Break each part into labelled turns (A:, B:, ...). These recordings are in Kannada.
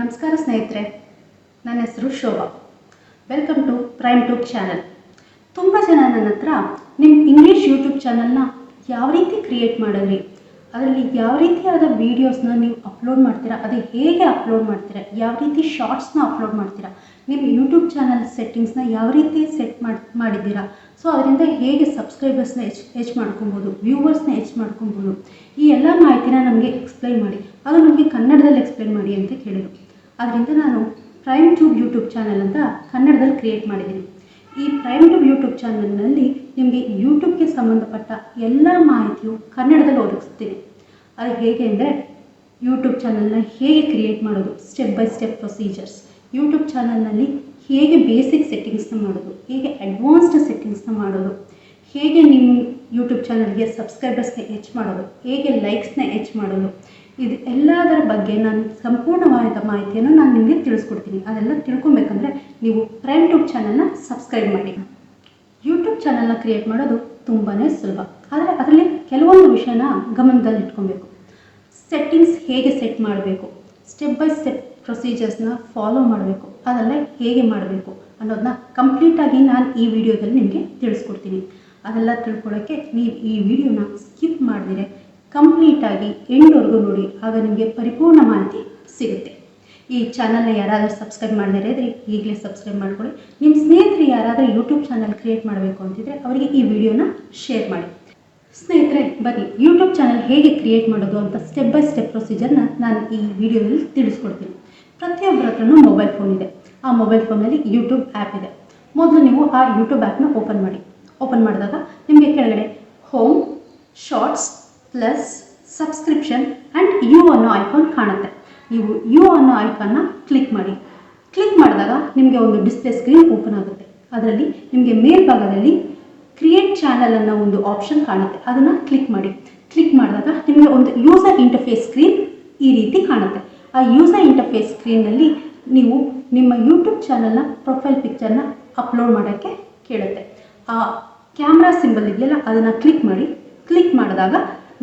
A: ನಮಸ್ಕಾರ ಸ್ನೇಹಿತರೆ, ನನ್ನ ಹೆಸರು Shobha. Welcome to Prime Tube channel ತುಂಬ ಜನ ನನ್ನ ಹತ್ರ ನಿಮ್ಮ ಇಂಗ್ಲೀಷ್ ಯೂಟ್ಯೂಬ್ ಚಾನಲ್ನ ಯಾವ ರೀತಿ ಕ್ರಿಯೇಟ್ ಮಾಡಿದ್ರಿ, ಅದರಲ್ಲಿ ಯಾವ ರೀತಿಯಾದ ವೀಡಿಯೋಸ್ನ ನೀವು ಅಪ್ಲೋಡ್ ಮಾಡ್ತೀರಾ, ಅದು ಹೇಗೆ ಅಪ್ಲೋಡ್ ಮಾಡ್ತೀರಾ, ಯಾವ ರೀತಿ ಶಾರ್ಟ್ಸ್ನ ಅಪ್ಲೋಡ್ ಮಾಡ್ತೀರಾ, ನಿಮ್ಮ ಯೂಟ್ಯೂಬ್ ಚಾನಲ್ ಸೆಟ್ಟಿಂಗ್ಸ್ನ ಯಾವ ರೀತಿ ಸೆಟ್ ಮಾಡಿ, ಮಾಡಿದ್ದೀರಾ ಸೊ ಅದರಿಂದ ಹೇಗೆ ಸಬ್ಸ್ಕ್ರೈಬರ್ಸ್ನ ಹೆಚ್ ಹೆಚ್ ಮಾಡ್ಕೊಬೋದು ವ್ಯೂವರ್ಸ್ನ ಹೆಚ್ ಮಾಡ್ಕೊಬೋದು, ಈ ಎಲ್ಲ ಮಾಹಿತಿನ ನಮಗೆ ಎಕ್ಸ್ಪ್ಲೈನ್ ಮಾಡಿ, ಅದು ನಮಗೆ ಕನ್ನಡದಲ್ಲಿ ಎಕ್ಸ್ಪ್ಲೈನ್ ಮಾಡಿ ಅಂತ ಕೇಳಿದರು. ಅದರಿಂದ ನಾನು ಪ್ರೈಮ್ ಟ್ಯೂಬ್ ಯೂಟ್ಯೂಬ್ ಚಾನಲ್ ಅಂತ ಕನ್ನಡದಲ್ಲಿ ಕ್ರಿಯೇಟ್ ಮಾಡಿದ್ದೀನಿ. ಈ ಪ್ರೈಮ್ ಟ್ಯೂಬ್ ಯೂಟ್ಯೂಬ್ ಚಾನಲ್ನಲ್ಲಿ ನಿಮಗೆ ಯೂಟ್ಯೂಬ್ಗೆ ಸಂಬಂಧಪಟ್ಟ ಎಲ್ಲ ಮಾಹಿತಿಯು ಕನ್ನಡದಲ್ಲಿ ಒದಗಿಸ್ತೀನಿ. ಅದು ಹೇಗೆ ಅಂದರೆ ಯೂಟ್ಯೂಬ್ ಚಾನಲ್ನ ಹೇಗೆ ಕ್ರಿಯೇಟ್ ಮಾಡೋದು step by step procedures YouTube ಚಾನಲ್ನಲ್ಲಿ ಹೇಗೆ ಬೇಸಿಕ್ ಸೆಟ್ಟಿಂಗ್ಸ್ನ ಮಾಡೋದು, ಹೇಗೆ ಅಡ್ವಾನ್ಸ್ಡ್ ಸೆಟ್ಟಿಂಗ್ಸ್ನ ಮಾಡೋದು, ಹೇಗೆ ನಿಮ್ಮ ಯೂಟ್ಯೂಬ್ ಚಾನಲ್ಗೆ ಸಬ್ಸ್ಕ್ರೈಬರ್ಸ್ನ ಹೆಚ್ಚು ಮಾಡೋದು, ಹೇಗೆ ಲೈಕ್ಸ್ನ ಹೆಚ್ಚು ಮಾಡೋದು ಇದು ಎಲ್ಲದರ ಬಗ್ಗೆ ನಾನು ಸಂಪೂರ್ಣವಾದ ಮಾಹಿತಿಯನ್ನು ನಾನು ನಿಮಗೆ ತಿಳಿಸ್ಕೊಡ್ತೀನಿ. ಅದೆಲ್ಲ ತಿಳ್ಕೊಬೇಕಂದ್ರೆ ನೀವು ಪ್ರೈಮ್ ಟ್ಯೂಬ್ ಚಾನಲ್ನ ಸಬ್ಸ್ಕ್ರೈಬ್ ಮಾಡಿ. ಯೂಟ್ಯೂಬ್ ಚಾನಲ್ನ ಕ್ರಿಯೇಟ್ ಮಾಡೋದು ತುಂಬಾ ಸುಲಭ. ಆದರೆ ಅದರಲ್ಲಿ ಕೆಲವೊಂದು ವಿಷಯನ ಗಮನದಲ್ಲಿ ಇಟ್ಕೊಬೇಕು. ಸೆಟ್ಟಿಂಗ್ಸ್ ಹೇಗೆ ಸೆಟ್ ಮಾಡಬೇಕು? ಸ್ಟೆಪ್ ಬೈ ಸ್ಟೆಪ್ ಪ್ರೊಸೀಜರ್ಸ್ನ ಫಾಲೋ ಮಾಡಬೇಕು. ಅದೆಲ್ಲ ಹೇಗೆ ಮಾಡಬೇಕು ಅನ್ನೋದನ್ನ ಕಂಪ್ಲೀಟಾಗಿ ನಾನು ಈ ವಿಡಿಯೋದಲ್ಲಿ ನಿಮಗೆ ತಿಳಿಸ್ಕೊಡ್ತೀನಿ. ಅದೆಲ್ಲ ತಿಳ್ಕೊಳ್ಳೋಕ್ಕೆ ನೀವು ಈ ವಿಡಿಯೋನ ಸ್ಕಿಪ್ ಮಾಡಿದರೆ ಕಂಪ್ಲೀಟಾಗಿ ಎಂಡ್ವರೆಗೂ ನೋಡಿ, ಆಗ ನಿಮಗೆ ಪರಿಪೂರ್ಣ ಮಾಹಿತಿ ಸಿಗುತ್ತೆ. ಈ ಚಾನಲ್ನ ಯಾರಾದರೂ ಸಬ್ಸ್ಕ್ರೈಬ್ ಮಾಡದೇ ಇದ್ರೆ ಈಗಲೇ ಸಬ್ಸ್ಕ್ರೈಬ್ ಮಾಡ್ಕೊಳ್ಳಿ. ನಿಮ್ಮ ಸ್ನೇಹಿತರು ಯಾರಾದರೂ ಯೂಟ್ಯೂಬ್ ಚಾನಲ್ ಕ್ರಿಯೇಟ್ ಮಾಡಬೇಕು ಅಂತಿದ್ರೆ ಅವರಿಗೆ ಈ ವಿಡಿಯೋನ ಶೇರ್ ಮಾಡಿ. ಸ್ನೇಹಿತರೆ, ಬನ್ನಿ ಯೂಟ್ಯೂಬ್ ಚಾನಲ್ ಹೇಗೆ ಕ್ರಿಯೇಟ್ ಮಾಡೋದು ಅಂತ ಸ್ಟೆಪ್ ಬೈ ಸ್ಟೆಪ್ ಪ್ರೊಸೀಜರ್ನ ನಾನು ಈ ವಿಡಿಯೋದಲ್ಲಿ ತಿಳಿಸ್ಕೊಡ್ತೀನಿ. ಪ್ರತಿಯೊಬ್ಬರ ಹತ್ರನೂ ಮೊಬೈಲ್ ಫೋನ್ ಇದೆ. ಆ ಮೊಬೈಲ್ ಫೋನಲ್ಲಿ ಯೂಟ್ಯೂಬ್ ಆ್ಯಪ್ ಇದೆ. ಮೊದಲು ನೀವು ಆ ಯೂಟ್ಯೂಬ್ ಆ್ಯಪ್ನ ಓಪನ್ ಮಾಡಿ. ಓಪನ್ ಮಾಡಿದಾಗ ನಿಮಗೆ ಕೆಳಗಡೆ home shorts plus subscription and you ಅನ್ನೋ ಐಕಾನ್ ಕಾಣುತ್ತೆ. ನೀವು ಯು ಅನ್ನೋ ಐಕಾನ್ನ ಕ್ಲಿಕ್ ಮಾಡಿ. ಕ್ಲಿಕ್ ಮಾಡಿದಾಗ ನಿಮಗೆ ಒಂದು ಡಿಸ್ಪ್ಲೇ ಸ್ಕ್ರೀನ್ ಓಪನ್ ಆಗುತ್ತೆ. ಅದರಲ್ಲಿ ನಿಮಗೆ ಮೇಲ್ಭಾಗದಲ್ಲಿ ಕ್ರಿಯೇಟ್ ಚಾನಲ್ ಅನ್ನೋ ಒಂದು ಆಪ್ಷನ್ ಕಾಣುತ್ತೆ. ಅದನ್ನು ಕ್ಲಿಕ್ ಮಾಡಿ. ಕ್ಲಿಕ್ ಮಾಡಿದಾಗ ನಿಮಗೆ ಒಂದು ಯೂಸರ್ ಇಂಟರ್ಫೇಸ್ ಸ್ಕ್ರೀನ್ ಈ ರೀತಿ ಕಾಣುತ್ತೆ. ಆ ಯೂಸರ್ ಇಂಟರ್ಫೇಸ್ ಸ್ಕ್ರೀನಲ್ಲಿ ನೀವು ನಿಮ್ಮ ಯೂಟ್ಯೂಬ್ ಚಾನಲ್ನ ಪ್ರೊಫೈಲ್ ಪಿಕ್ಚರ್ನ ಅಪ್ಲೋಡ್ ಮಾಡೋಕ್ಕೆ ಕೇಳುತ್ತೆ. ಆ ಕ್ಯಾಮ್ರಾ ಸಿಂಬಲ್ ಇದೆಯಲ್ಲ, ಅದನ್ನು ಕ್ಲಿಕ್ ಮಾಡಿ. ಕ್ಲಿಕ್ ಮಾಡಿದಾಗ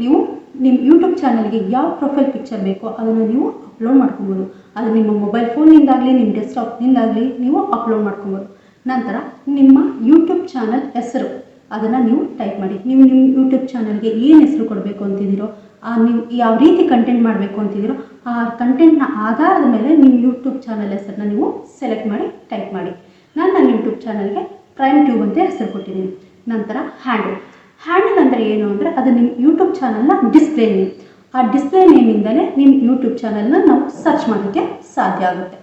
A: ನೀವು ನಿಮ್ಮ ಯೂಟ್ಯೂಬ್ ಚಾನಲ್ಗೆ ಯಾವ ಪ್ರೊಫೈಲ್ ಪಿಕ್ಚರ್ ಬೇಕೋ ಅದನ್ನು ನೀವು ಅಪ್ಲೋಡ್ ಮಾಡ್ಕೊಬೋದು. ಅದು ನಿಮ್ಮ ಮೊಬೈಲ್ ಫೋನ್ನಿಂದಾಗಲಿ ನಿಮ್ಮ ಡೆಸ್ಕ್ಟಾಪ್ನಿಂದಾಗಲಿ ನೀವು ಅಪ್ಲೋಡ್ ಮಾಡ್ಕೊಬೋದು. ನಂತರ ನಿಮ್ಮ ಯೂಟ್ಯೂಬ್ ಚಾನಲ್ ಹೆಸರು. ಅದನ್ನು ನೀವು ಟೈಪ್ ಮಾಡಿ. ನೀವು ನಿಮ್ಮ ಯೂಟ್ಯೂಬ್ ಚಾನಲ್ಗೆ ಏನು ಹೆಸರು ಕೊಡಬೇಕು ಅಂತಿದ್ದೀರೋ, ಆ ನೀವು ಯಾವ ರೀತಿ ಕಂಟೆಂಟ್ ಮಾಡಬೇಕು ಅಂತಿದ್ದೀರೋ, ಆ ಕಂಟೆಂಟ್ನ ಆಧಾರದ ಮೇಲೆ ನಿಮ್ಮ ಯೂಟ್ಯೂಬ್ ಚಾನಲ್ ಹೆಸರನ್ನ ನೀವು ಸೆಲೆಕ್ಟ್ ಮಾಡಿ ಟೈಪ್ ಮಾಡಿ. ನಾನು ನನ್ನ ಯೂಟ್ಯೂಬ್ ಚಾನಲ್ಗೆ ಪ್ರೈಮ್ ಟ್ಯೂಬ್ ಅಂತ ಹೆಸರು ಕೊಟ್ಟಿದ್ದೀನಿ. ನಂತರ ಹ್ಯಾಂಡಲ್ ಹ್ಯಾಂಡಲ್ ಅಂದರೆ ಏನು ಅಂದರೆ ಅದು ನಿಮ್ಮ ಯೂಟ್ಯೂಬ್ ಚಾನಲ್ನ ಡಿಸ್ಪ್ಲೇ ನೇಮ್ ಆ ಡಿಸ್ಪ್ಲೇ ನೇಮಿಂದಲೇ ನಿಮ್ಮ ಯೂಟ್ಯೂಬ್ ಚಾನಲ್ನ ನಾವು ಸರ್ಚ್ ಮಾಡೋಕ್ಕೆ ಸಾಧ್ಯ ಆಗುತ್ತೆ.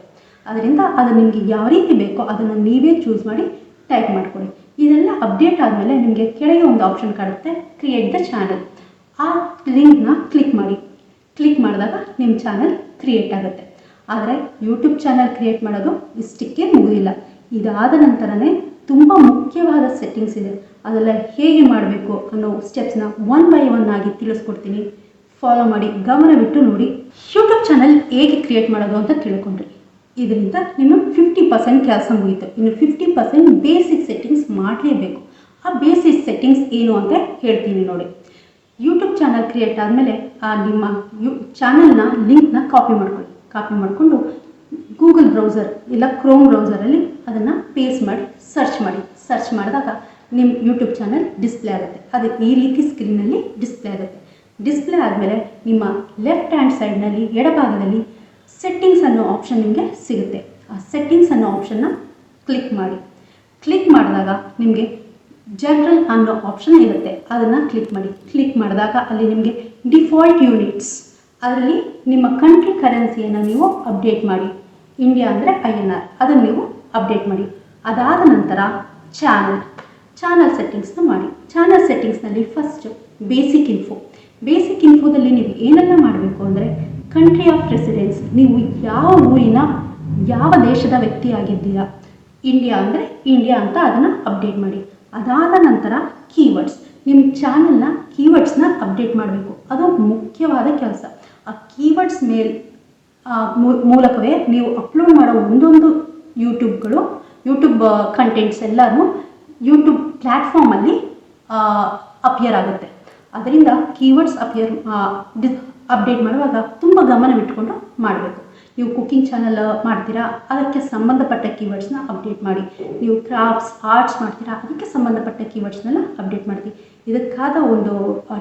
A: ಅದರಿಂದ ಅದು ನಿಮಗೆ ಯಾವ ರೀತಿ ಬೇಕೋ ಅದನ್ನು ನೀವೇ ಚೂಸ್ ಮಾಡಿ ಟೈಪ್ ಮಾಡ್ಕೊಳ್ಳಿ. ಇದೆಲ್ಲ ಅಪ್ಡೇಟ್ ಆದಮೇಲೆ ನಿಮಗೆ ಕೆಳಗೆ ಒಂದು ಆಪ್ಷನ್ ಕಾಣುತ್ತೆ ಕ್ರಿಯೇಟ್ ದ ಚಾನಲ್ ಆ ಲಿಂಕ್ನ ಕ್ಲಿಕ್ ಮಾಡಿ. ಕ್ಲಿಕ್ ಮಾಡಿದಾಗ ನಿಮ್ಮ ಚಾನಲ್ ಕ್ರಿಯೇಟ್ ಆಗುತ್ತೆ. ಆದರೆ ಯೂಟ್ಯೂಬ್ ಚಾನಲ್ ಕ್ರಿಯೇಟ್ ಮಾಡೋದು ಇಷ್ಟಕ್ಕೆ ಮುಗಿದಿಲ್ಲ. ಇದಾದ ನಂತರನೇ ತುಂಬ ಮುಖ್ಯವಾದ ಸೆಟ್ಟಿಂಗ್ಸ್ ಇದೆ. ಅದೆಲ್ಲ ಹೇಗೆ ಮಾಡಬೇಕು ಅನ್ನೋ ಸ್ಟೆಪ್ಸ್ನ ಒನ್ ಬೈ ಒನ್ ಆಗಿ ತಿಳಿಸ್ಕೊಡ್ತೀನಿ. ಫಾಲೋ ಮಾಡಿ ಗಮನವಿಟ್ಟು ನೋಡಿ ಯೂಟ್ಯೂಬ್ ಚಾನಲ್ ಹೇಗೆ ಕ್ರಿಯೇಟ್ ಮಾಡೋದು ಅಂತ ತಿಳ್ಕೊಂಡ್ರಿ. ಇದರಿಂದ ನಿಮ್ಮ ಫಿಫ್ಟಿ ಪರ್ಸೆಂಟ್ ಕೆಲಸ ಮುಗಿತು ಇನ್ನು ಫಿಫ್ಟಿ ಪರ್ಸೆಂಟ್ ಬೇಸಿಕ್ ಸೆಟ್ಟಿಂಗ್ಸ್ ಮಾಡಲೇಬೇಕು. ಆ ಬೇಸಿಕ್ ಸೆಟ್ಟಿಂಗ್ಸ್ ಏನು ಅಂತ ಹೇಳ್ತೀನಿ ನೋಡಿ. ಯೂಟ್ಯೂಬ್ ಚಾನಲ್ ಕ್ರಿಯೇಟ್ ಆದಮೇಲೆ, ಆ ನಿಮ್ಮ ಯು ಚಾನಲ್ನ ಲಿಂಕ್ನ ಕಾಪಿ ಮಾಡ್ಕೊಳ್ಳಿ. ಕಾಪಿ ಮಾಡಿಕೊಂಡು ಗೂಗಲ್ ಬ್ರೌಸರ್ ಇಲ್ಲ ಕ್ರೋಮ್ ಬ್ರೌಸರಲ್ಲಿ ಅದನ್ನು ಪೇಸ್ಟ್ ಮಾಡಿ ಸರ್ಚ್ ಮಾಡಿ. ಸರ್ಚ್ ಮಾಡಿದಾಗ ನಿಮ್ಮ ಯೂಟ್ಯೂಬ್ ಚಾನಲ್ ಡಿಸ್ಪ್ಲೇ ಆಗುತ್ತೆ. ಅದು ಈ ರೀತಿ ಸ್ಕ್ರೀನಲ್ಲಿ ಡಿಸ್ಪ್ಲೇ ಆಗುತ್ತೆ. ಡಿಸ್ಪ್ಲೇ ಆದಮೇಲೆ ನಿಮ್ಮ ಲೆಫ್ಟ್ ಹ್ಯಾಂಡ್ ಸೈಡ್ನಲ್ಲಿ ಎಡಭಾಗದಲ್ಲಿ ಸೆಟ್ಟಿಂಗ್ಸ್ ಅನ್ನೋ ಆಪ್ಷನ್ ನಿಮಗೆ ಸಿಗುತ್ತೆ. ಆ ಸೆಟ್ಟಿಂಗ್ಸ್ ಅನ್ನೋ ಆಪ್ಷನ್ನ ಕ್ಲಿಕ್ ಮಾಡಿ. ಕ್ಲಿಕ್ ಮಾಡಿದಾಗ ನಿಮಗೆ ಜನರಲ್ ಅನ್ನೋ ಆಪ್ಷನ್ ಇರುತ್ತೆ. ಅದನ್ನು ಕ್ಲಿಕ್ ಮಾಡಿ. ಕ್ಲಿಕ್ ಮಾಡಿದಾಗ ಅಲ್ಲಿ ನಿಮಗೆ ಡಿಫಾಲ್ಟ್ ಯೂನಿಟ್ಸ್ ಅದರಲ್ಲಿ ನಿಮ್ಮ ಕಂಟ್ರಿ ಕರೆನ್ಸಿಯನ್ನು ನೀವು ಅಪ್ಡೇಟ್ ಮಾಡಿ. ಇಂಡಿಯಾ ಅಂದರೆ ಐ ಎನ್ ಆರ್ ಅದನ್ನು ನೀವು ಅಪ್ಡೇಟ್ ಮಾಡಿ. ಅದಾದ ನಂತರ ಚಾನಲ್ ಚಾನಲ್ ಸೆಟ್ಟಿಂಗ್ಸ್ನ ಮಾಡಿ. ಚಾನಲ್ ಸೆಟ್ಟಿಂಗ್ಸ್ನಲ್ಲಿ ಫಸ್ಟು ಬೇಸಿಕ್ ಇನ್ಫೋ ಬೇಸಿಕ್ ಇನ್ಫೋದಲ್ಲಿ ನೀವು ಏನೆಲ್ಲ ಮಾಡಬೇಕು ಅಂದರೆ ಕಂಟ್ರಿ ಆಫ್ ರೆಸಿಡೆನ್ಸ್ ನೀವು ಯಾವ ಊರಿನ ಯಾವ ದೇಶದ ವ್ಯಕ್ತಿ ಆಗಿದ್ದೀರಾ? ಇಂಡಿಯಾ ಅಂದರೆ ಇಂಡಿಯಾ ಅಂತ ಅದನ್ನು ಅಪ್ಡೇಟ್ ಮಾಡಿ. ಅದಾದ ನಂತರ ಕೀವರ್ಡ್ಸ್ ನಿಮ್ಮ ಚಾನಲ್ನ ಕೀವರ್ಡ್ಸ್ನ ಅಪ್ಡೇಟ್ ಮಾಡಬೇಕು. ಅದು ಮುಖ್ಯವಾದ ಕೆಲಸ. ಆ ಕೀವರ್ಡ್ಸ್ ಮೇಲ್ ಮೂಲಕವೇ ನೀವು ಅಪ್ಲೋಡ್ ಮಾಡೋ ಒಂದೊಂದು ಯೂಟ್ಯೂಬ್ಗಳು ಯೂಟ್ಯೂಬ್ ಕಂಟೆಂಟ್ಸ್ ಎಲ್ಲನೂ ಯೂಟ್ಯೂಬ್ ಪ್ಲ್ಯಾಟ್ಫಾರ್ಮಲ್ಲಿ ಅಪಿಯರ್ ಆಗುತ್ತೆ. ಅದರಿಂದ ಕೀವರ್ಡ್ಸ್ ಅಪಿಯರ್ ಅಪ್ಡೇಟ್ ಮಾಡುವಾಗ ತುಂಬ ಗಮನವಿಟ್ಕೊಂಡು ಮಾಡಬೇಕು. ನೀವು ಕುಕ್ಕಿಂಗ್ ಚಾನಲ್ ಮಾಡ್ತೀರಾ, ಅದಕ್ಕೆ ಸಂಬಂಧಪಟ್ಟ ಕೀವರ್ಡ್ಸ್ನ ಅಪ್ಡೇಟ್ ಮಾಡಿ. ನೀವು ಕ್ರಾಫ್ಟ್ಸ್ ಆರ್ಟ್ಸ್ ಮಾಡ್ತೀರಾ, ಅದಕ್ಕೆ ಸಂಬಂಧಪಟ್ಟ ಕೀವರ್ಡ್ಸ್ನೆಲ್ಲ ಅಪ್ಡೇಟ್ ಮಾಡ್ತೀವಿ. ಇದಕ್ಕಾದ ಒಂದು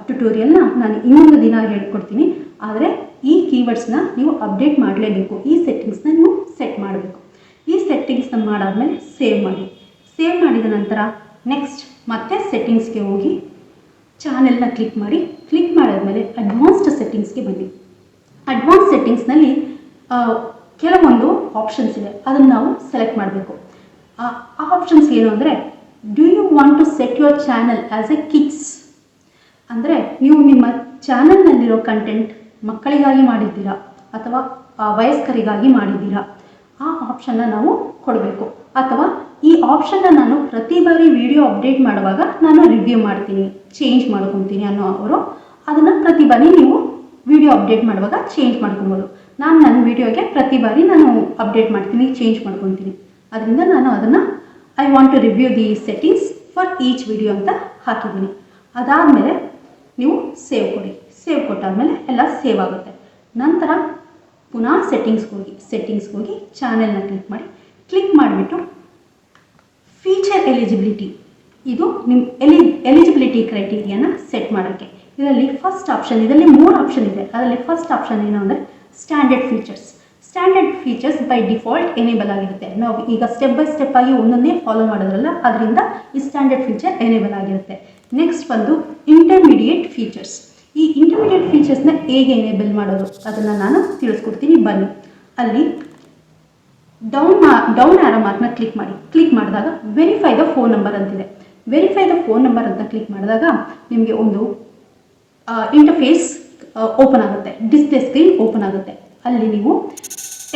A: ಟ್ಯುಟೋರಿಯಲ್ನ ನಾನು ಇನ್ನೊಂದು ದಿನ ಹೇಳ್ಕೊಡ್ತೀನಿ. ಆದರೆ ಈ ಕೀವರ್ಡ್ಸ್ನ ನೀವು ಅಪ್ಡೇಟ್ ಮಾಡಲೇಬೇಕು. ಈ ಸೆಟ್ಟಿಂಗ್ಸ್ನ ನೀವು ಸೆಟ್ ಮಾಡಬೇಕು. ಈ ಸೆಟ್ಟಿಂಗ್ಸ್ನ ಮಾಡಾದ್ಮೇಲೆ ಸೇವ್ ಮಾಡಿ. ಸೇವ್ ಮಾಡಿದ ನಂತರ ನೆಕ್ಸ್ಟ್ ಮತ್ತೆ ಸೆಟ್ಟಿಂಗ್ಸ್ಗೆ ಹೋಗಿ ಚಾನೆಲ್ನ ಕ್ಲಿಕ್ ಮಾಡಿ ಕ್ಲಿಕ್ ಮಾಡಾದ್ಮೇಲೆ ಅಡ್ವಾನ್ಸ್ಡ್ ಸೆಟ್ಟಿಂಗ್ಸ್ಗೆ ಬನ್ನಿ. ಅಡ್ವಾನ್ಸ್ ಸೆಟ್ಟಿಂಗ್ಸ್ನಲ್ಲಿ ಕೆಲವೊಂದು ಆಪ್ಷನ್ಸ್ ಇದೆ. ಅದನ್ನು ನಾವು ಸೆಲೆಕ್ಟ್ ಮಾಡಬೇಕು. ಆ ಆಪ್ಷನ್ಸ್ ಏನು ಅಂದರೆ do you want to set your channel as a kids ಅಂದರೆ, ನೀವು ನಿಮ್ಮ ಚಾನಲ್ನಲ್ಲಿರೋ ಕಂಟೆಂಟ್ ಮಕ್ಕಳಿಗಾಗಿ ಮಾಡಿದ್ದೀರಾ ಅಥವಾ ವಯಸ್ಕರಿಗಾಗಿ ಮಾಡಿದ್ದೀರಾ? ಆ ಆಪ್ಷನ್ನ ನಾವು ಕೊಡಬೇಕು. ಅಥವಾ ಈ ಆಪ್ಷನ್ನ ನಾನು ಪ್ರತಿ ಬಾರಿ ವಿಡಿಯೋ ಅಪ್ಡೇಟ್ ಮಾಡುವಾಗ ನಾನು ರಿವ್ಯೂ ಮಾಡ್ತೀನಿ ಚೇಂಜ್ ಮಾಡ್ಕೊತೀನಿ ಅನ್ನೋ ಅವರು ಅದನ್ನು ಪ್ರತಿ ಬಾರಿ ನೀವು ವಿಡಿಯೋ ಅಪ್ಡೇಟ್ ಮಾಡುವಾಗ ಚೇಂಜ್ ಮಾಡ್ಕೊಬೋದು. ನಾನು ನನ್ನ ವಿಡಿಯೋಗೆ ಪ್ರತಿ ಬಾರಿ ನಾನು ಅಪ್ಡೇಟ್ ಮಾಡ್ತೀನಿ ಚೇಂಜ್ ಮಾಡ್ಕೊತೀನಿ. ಅದರಿಂದ ನಾನು ಅದನ್ನು I want to review the settings for each video ಅಂತ ಹಾಕಿದ್ದೀನಿ. ಅದಾದಮೇಲೆ ನೀವು ಸೇವ್ ಕೊಡಿ. ಸೇವ್ ಕೊಟ್ಟಾದಮೇಲೆ ಎಲ್ಲ ಸೇವ್ ಆಗುತ್ತೆ. ನಂತರ ಪುನಃ ಸೆಟ್ಟಿಂಗ್ಸ್ಗೆ ಹೋಗಿ. ಸೆಟ್ಟಿಂಗ್ಸ್ಗೆ ಹೋಗಿ ಚಾನೆಲ್ನ ಕ್ಲಿಕ್ ಮಾಡಿ. ಕ್ಲಿಕ್ ಮಾಡಿಬಿಟ್ಟು ಫೀಚರ್ ಎಲಿಜಿಬಿಲಿಟಿ ಇದು ನಿಮ್ಮ ಎಲಿ ಎಲಿಜಿಬಿಲಿಟಿ ಕ್ರೈಟೀರಿಯಾನ ಸೆಟ್ ಮಾಡೋಕ್ಕೆ. ಇದರಲ್ಲಿ ಫಸ್ಟ್ ಆಪ್ಷನ್ ಇದರಲ್ಲಿ ಮೂರು ಆಪ್ಷನ್ ಇದೆ. ಅದರಲ್ಲಿ ಫಸ್ಟ್ ಆಪ್ಷನ್ ಏನು ಅಂದರೆ standard features standard features by default enable ಆಗಿರುತ್ತೆ. ನಾವು ಈಗ ಸ್ಟೆಪ್ ಬೈ ಸ್ಟೆಪ್ ಆಗಿ ಒಂದೊಂದೇ ಫಾಲೋ ಮಾಡೋದ್ರಲ್ಲ, ಅದರಿಂದ ಈ ಸ್ಟ್ಯಾಂಡರ್ಡ್ ಫೀಚರ್ ಎನೇಬಲ್ ಆಗಿರುತ್ತೆ. ನೆಕ್ಸ್ಟ್ ಬಂದು ಇಂಟರ್ಮೀಡಿಯೇಟ್ ಫೀಚರ್ಸ್ ಈ ಇಂಟರ್ಮೀಡಿಯೇಟ್ ಫೀಚರ್ಸ್ನ ಹೇಗೆ ಎನೇಬಲ್ ಮಾಡೋದು? ಅದನ್ನು ನಾನು ತಿಳಿಸ್ಕೊಡ್ತೀನಿ. ಬನ್ನಿ. ಅಲ್ಲಿ ಡೌನ್ ಡೌನ್ ಆರೋ ಮಾರ್ಕ್ನ ಕ್ಲಿಕ್ ಮಾಡಿ. ಕ್ಲಿಕ್ ಮಾಡಿದಾಗ ವೆರಿಫೈ ದ ಫೋನ್ ನಂಬರ್ ಅಂತಿದೆ. ವೆರಿಫೈ ದ ಫೋನ್ ನಂಬರ್ ಅಂತ ಕ್ಲಿಕ್ ಮಾಡಿದಾಗ ನಿಮಗೆ ಒಂದು ಇಂಟರ್ಫೇಸ್ ಓಪನ್ ಆಗುತ್ತೆ. ಡಿಸ್ಪ್ಲೇ ಸ್ಕ್ರೀನ್ ಓಪನ್ ಆಗುತ್ತೆ. ಅಲ್ಲಿ ನೀವು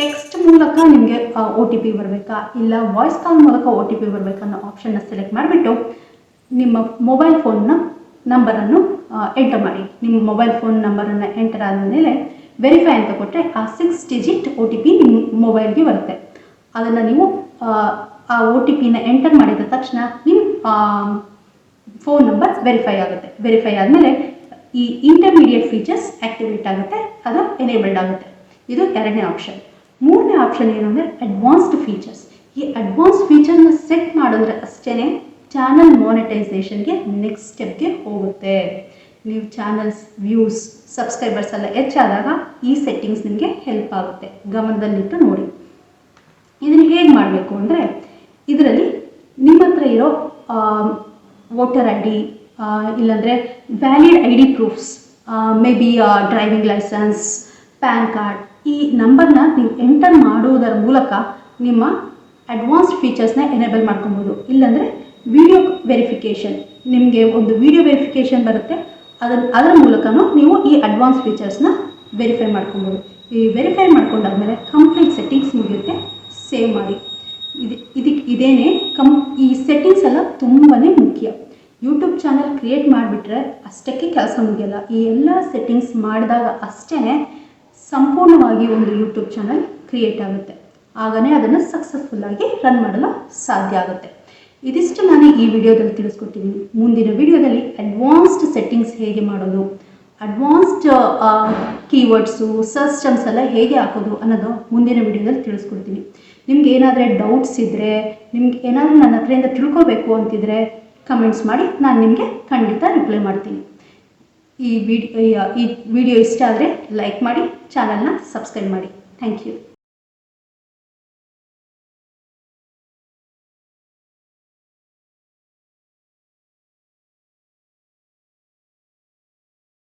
A: ಟೆಕ್ಸ್ಟ್ ಮೂಲಕ ನಿಮಗೆ ಒ ಟಿ ಪಿ ಬರಬೇಕಾ? ಇಲ್ಲ ವಾಯ್ಸ್ ಕಾಲ್ ಮೂಲಕ ಒ ಟಿ ಪಿ ಬರಬೇಕಾ ಅನ್ನೋ ಆಪ್ಷನ್ನ ಸೆಲೆಕ್ಟ್ ಮಾಡಿಬಿಟ್ಟು ನಿಮ್ಮ ಮೊಬೈಲ್ ಫೋನ್ನ ನಂಬರನ್ನು ಎಂಟರ್ ಮಾಡಿ. ನಿಮ್ಮ ಮೊಬೈಲ್ ಫೋನ್ ನಂಬರನ್ನು ಎಂಟರ್ ಆದ ಮೇಲೆ ವೆರಿಫೈ ಅಂತ ಕೊಟ್ಟರೆ ಆ six digit O T P ನಿಮ್ಮ ಮೊಬೈಲ್ಗೆ ಬರುತ್ತೆ. ಅದನ್ನು ನೀವು ಆ, ಒ ಟಿ ಪಿನ ಎಂಟರ್ ಮಾಡಿದ ತಕ್ಷಣ ನಿಮ್ಮ ಫೋನ್ ನಂಬರ್ ವೆರಿಫೈ ಆಗುತ್ತೆ. ವೆರಿಫೈ ಆದಮೇಲೆ ಈ ಇಂಟರ್ಮೀಡಿಯೇಟ್ ಫೀಚರ್ಸ್ ಆಕ್ಟಿವೇಟ್ ಆಗುತ್ತೆ ಅದು ಎನೇಬಲ್ಡ್ ಆಗುತ್ತೆ. ಇದು ಎರಡನೇ ಆಪ್ಷನ್ ಮೂರನೇ ಆಪ್ಷನ್ ಏನು ಅಂದರೆ ಅಡ್ವಾನ್ಸ್ಡ್ ಫೀಚರ್ಸ್ ಈ ಅಡ್ವಾನ್ಸ್ ಫೀಚರ್ನ ಸೆಟ್ ಮಾಡಿದ್ರೆ ಅಷ್ಟೇ ಚಾನಲ್ ಮಾನಿಟೈಸೇಷನ್ಗೆ ನೆಕ್ಸ್ಟ್ ಸ್ಟೆಪ್ಗೆ ಹೋಗುತ್ತೆ. ನೀವು ಚಾನಲ್ಸ್ ವ್ಯೂಸ್ ಸಬ್ಸ್ಕ್ರೈಬರ್ಸ್ ಎಲ್ಲ ಹೆಚ್ಚಾದಾಗ ಈ ಸೆಟ್ಟಿಂಗ್ಸ್ ನಿಮಗೆ ಹೆಲ್ಪ್ ಆಗುತ್ತೆ. ಗಮನದಲ್ಲಿಟ್ಟು ನೋಡಿ. ಇದನ್ನು ಹೇಗೆ ಮಾಡಬೇಕು ಅಂದರೆ ಇದರಲ್ಲಿ ನಿಮ್ಮ ಹತ್ರ ಇರೋ ವೋಟರ್ ಐ ಡಿ ಇಲ್ಲಾಂದರೆ valid I D proofs may be driving licence PAN card, ಈ ನಂಬರ್ನ ನೀವು ಎಂಟರ್ ಮಾಡುವುದರ ಮೂಲಕ ನಿಮ್ಮ ಅಡ್ವಾನ್ಸ್ಡ್ ಫೀಚರ್ಸ್ನ ಎನೇಬಲ್ ಮಾಡ್ಕೊಬೋದು. ಇಲ್ಲಾಂದರೆ ವಿಡಿಯೋ ವೆರಿಫಿಕೇಷನ್ ನಿಮಗೆ ಒಂದು ವಿಡಿಯೋ ವೆರಿಫಿಕೇಷನ್ ಬರುತ್ತೆ. ಅದನ್ನು ಅದರ ಮೂಲಕನೂ ನೀವು ಈ ಅಡ್ವಾನ್ಸ್ ಫೀಚರ್ಸ್ನ ವೆರಿಫೈ ಮಾಡ್ಕೊಬೋದು. ಈ ವೆರಿಫೈ ಮಾಡ್ಕೊಂಡಾದ್ಮೇಲೆ ಕಂಪ್ಲೀಟ್ ಸೆಟ್ಟಿಂಗ್ಸ್ ಮುಗಿಯುತ್ತೆ. ಸೇವ್ ಮಾಡಿ. ಇದು ಇದಕ್ಕೆ ಇದೇನೆ ಕಂ ಈ ಸೆಟ್ಟಿಂಗ್ಸ್ ಎಲ್ಲ ತುಂಬಾ ಮುಖ್ಯ. ಯೂಟ್ಯೂಬ್ ಚಾನಲ್ ಕ್ರಿಯೇಟ್ ಮಾಡಿಬಿಟ್ರೆ ಅಷ್ಟಕ್ಕೆ ಕೆಲಸ ಮುಗಿಯಲ್ಲ. ಈ ಎಲ್ಲ ಸೆಟ್ಟಿಂಗ್ಸ್ ಮಾಡಿದಾಗ ಅಷ್ಟೇ ಸಂಪೂರ್ಣವಾಗಿ ಒಂದು ಯೂಟ್ಯೂಬ್ ಚಾನಲ್ ಕ್ರಿಯೇಟ್ ಆಗುತ್ತೆ. ಆಗನೇ ಅದನ್ನು ಸಕ್ಸಸ್ಫುಲ್ಲಾಗಿ ರನ್ ಮಾಡಲು ಸಾಧ್ಯ ಆಗುತ್ತೆ. ಇದಿಷ್ಟು ನಾನು ಈ ವಿಡಿಯೋದಲ್ಲಿ ತಿಳಿಸ್ಕೊಟ್ಟಿದ್ದೀನಿ. ಮುಂದಿನ ವಿಡಿಯೋದಲ್ಲಿ ಅಡ್ವಾನ್ಸ್ಡ್ ಸೆಟ್ಟಿಂಗ್ಸ್ ಹೇಗೆ ಮಾಡೋದು ಅಡ್ವಾನ್ಸ್ಡ್ ಕೀವರ್ಡ್ಸು ಸಿಸ್ಟಮ್ಸ್ ಎಲ್ಲ ಹೇಗೆ ಹಾಕೋದು ಅನ್ನೋದು ಮುಂದಿನ ವಿಡಿಯೋದಲ್ಲಿ ತಿಳಿಸ್ಕೊಡ್ತೀನಿ. ನಿಮ್ಗೆ ಏನಾದರೆ ಡೌಟ್ಸ್ ಇದ್ದರೆ ನಿಮ್ಗೆ ಏನಾದರೂ ನನ್ನ ಹತ್ರದಿಂದ ತಿಳ್ಕೊಬೇಕು ಅಂತಿದ್ರೆ ಕಮೆಂಟ್ಸ್ ಮಾಡಿ, ನಾನು ನಿಮಗೆ ಖಂಡಿತ ರಿಪ್ಲೈ ಮಾಡ್ತೀನಿ. ಈ ವಿಡಿಯೋ ಈ ವಿಡಿಯೋ ಇಷ್ಟ ಆದರೆ ಲೈಕ್ ಮಾಡಿ ಚಾನಲ್ನ ಸಬ್ಸ್ಕ್ರೈಬ್ ಮಾಡಿ. Thank you